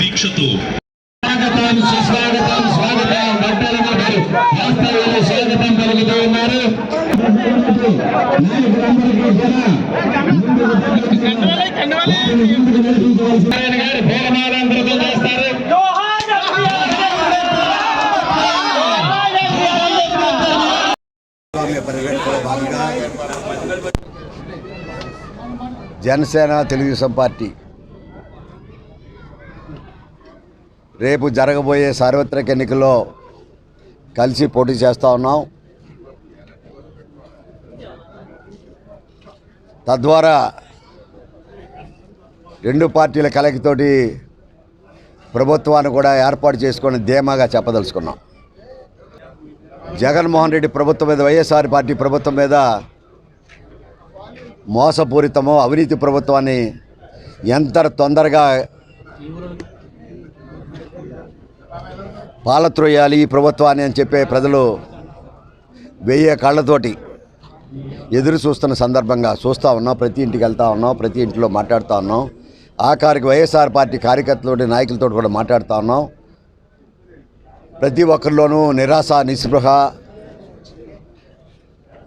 దీక్షతో స్వాగతం సుస్వాగతం స్వాగతం బట్టలమ్మ గారు వాస్తవ్యంలో స్వాగతం పలుకుతూ ఉన్నారు. నాయకులందరికీ ముందుకు భాగంగా జనసేన తెలుగుదేశం పార్టీ. రేపు జరగబోయే సార్వత్రిక ఎన్నికల్లో కలిసి పోటీ చేస్తూ ఉన్నాం. తద్వారా రెండు పార్టీల కలయికతోటి ప్రభుత్వాన్ని కూడా ఏర్పాటు చేసుకొని ధీమాగా చెప్పదలుచుకున్నాం. జగన్మోహన్ రెడ్డి ప్రభుత్వం మీద వైఎస్ఆర్ పార్టీ ప్రభుత్వం మీద మోసపూరితమో అవినీతి ప్రభుత్వాన్ని ఎంత తొందరగా పాలత్రోయాలి ఈ ప్రభుత్వాన్ని అని చెప్పే ప్రజలు వెయ్యి కళ్ళతోటి ఎదురు చూస్తున్న సందర్భంగా చూస్తూ ఉన్నాం. ప్రతి ఇంటికి వెళ్తా ఉన్నాం ప్రతి ఇంటిలో మాట్లాడుతూ ఉన్నాం. ఆఖరికి వైఎస్ఆర్ పార్టీ కార్యకర్తలు నాయకులతో కూడా మాట్లాడుతూ ఉన్నాం. ప్రతి ఒక్కరిలోనూ నిరాశ నిస్పృహ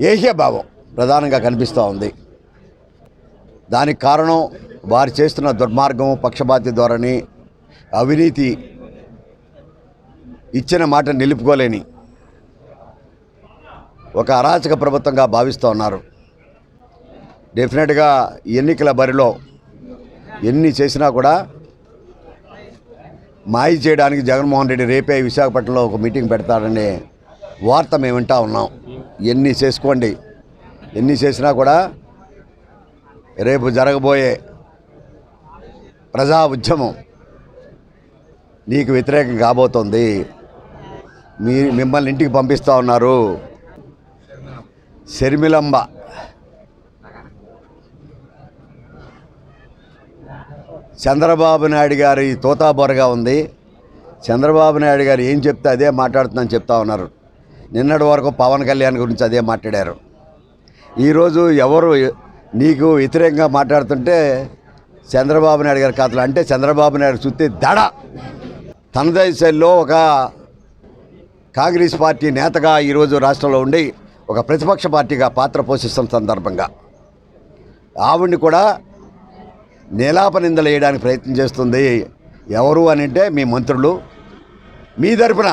ఏహ్యభావం ప్రధానంగా కనిపిస్తూ ఉంది. దానికి కారణం వారు చేస్తున్న దుర్మార్గం పక్షపాతి ధోరణి అవినీతి ఇచ్చిన మాట నిలుపుకోలేని ఒక అరాచక ప్రభుత్వంగా భావిస్తూ ఉన్నారు. డెఫినెట్గా ఎన్నికల బరిలో ఎన్ని చేసినా కూడా మాయ చేయడానికి జగన్మోహన్ రెడ్డి రేపే విశాఖపట్నంలో ఒక మీటింగ్ పెడతాడనే వార్త మేము వింటా ఉన్నాం. ఎన్ని చేసుకోండి. ఎన్ని చేసినా కూడా రేపు జరగబోయే ప్రజా ఉద్యమం నీకు వ్యతిరేకం కాబోతోంది. మీ మిమ్మల్ని ఇంటికి పంపిస్తూ ఉన్నారు. శర్మిలంబ చంద్రబాబు నాయుడు గారి తోతాబొరగా ఉంది. చంద్రబాబు నాయుడు గారు ఏం చెప్తే అదే మాట్లాడుతుందని చెప్తా ఉన్నారు. నిన్నటి వరకు పవన్ కళ్యాణ్ గురించి అదే మాట్లాడారు. ఈరోజు ఎవరు నీకు వ్యతిరేకంగా మాట్లాడుతుంటే చంద్రబాబు నాయుడు గారి కథలు అంటే చంద్రబాబు నాయుడు చూస్తే దడ. తనదై శైలిలో ఒక కాంగ్రెస్ పార్టీ నేతగా ఈరోజు రాష్ట్రంలో ఉండి ఒక ప్రతిపక్ష పార్టీగా పాత్ర పోషిస్తున్న సందర్భంగా ఆవిడ్ని కూడా నీలాప నిందలు వేయడానికి ప్రయత్నం చేస్తుంది. ఎవరు అని అంటే మీ మంత్రులు. మీ తరపున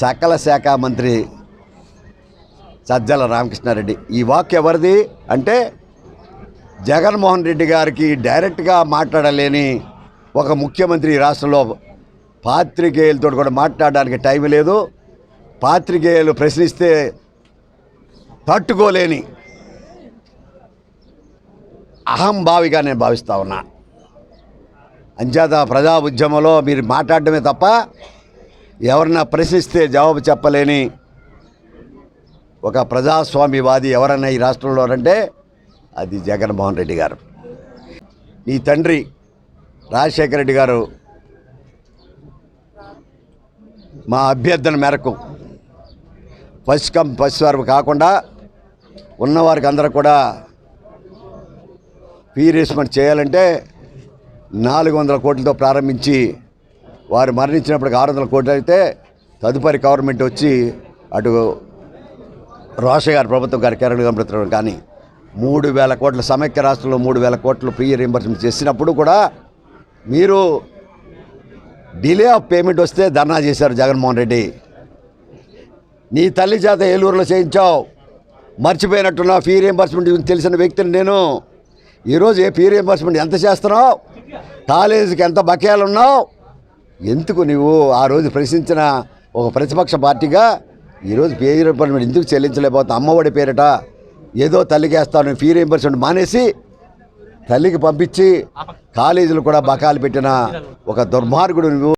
సకల శాఖ మంత్రి సజ్జల రామకృష్ణారెడ్డి. ఈ వాక్ ఎవరిది అంటే జగన్మోహన్ రెడ్డి గారికి డైరెక్ట్గా మాట్లాడలేని ఒక ముఖ్యమంత్రి రాష్ట్రంలో పాత్రికేయులతో కూడా మాట్లాడడానికి టైం లేదు. పాత్రికేయులు ప్రశ్నిస్తే తట్టుకోలేని అహంభావిగా నేను భావిస్తా ఉన్నా. అంచేత ప్రజా ఉద్యమంలో మీరు మాట్లాడటమే తప్ప ఎవరన్నా ప్రశ్నిస్తే జవాబు చెప్పలేని ఒక ప్రజాస్వామ్యవాది ఎవరన్నా ఈ రాష్ట్రంలో అంటే అది జగన్మోహన్ రెడ్డి గారు. నీ తండ్రి రాజశేఖర రెడ్డి గారు మా అభ్యర్థన మేరకు ఫస్ట్ కమ్ ఫస్ట్ సర్వ్ కాకుండా ఉన్నవారికి అందరూ కూడా ఫీ రీస్మెంట్ చేయాలంటే నాలుగు వందల కోట్లతో ప్రారంభించి వారు మరణించినప్పటికి ఆరు వందల కోట్లు అయితే తదుపరి గవర్నమెంట్ వచ్చి అటు రోష గారి ప్రభుత్వం గారి కేరళ గంపత్రం కానీ మూడు వేల కోట్ల సమైక్య రాష్ట్రంలో మూడు వేల కోట్లు ఫ్రీ రీంబర్స్మెంట్ చేసినప్పుడు కూడా మీరు డిలే ఆఫ్ పేమెంట్ వస్తే ధర్నా చేశారు జగన్మోహన్ రెడ్డి. నీ తల్లి చేత ఏలూరులో చేయించావు. మర్చిపోయినట్టున్నా ఫీ రీంబర్స్మెంట్ తెలిసిన వ్యక్తిని నేను ఈరోజు ఏ ఫీ రియంబర్స్మెంట్ ఎంత చేస్తున్నావు? కాలేజీకి ఎంత బకాయిలు ఉన్నావు ఎందుకు నువ్వు ఆ రోజు ప్రశ్నించిన ఒక ప్రతిపక్ష పార్టీగా ఈరోజు ఫీ రియంబర్స్మెంట్ ఎందుకు చెల్లించలేకపోతే అమ్మఒడి పేరిట ఏదో తల్లికి వేస్తాను ఫీ రియంబర్స్మెంట్ మానేసి తల్లికి పంపించి కాలేజీలు కూడా బకాయిలు పెట్టిన ఒక దుర్మార్గుడు నువ్వు.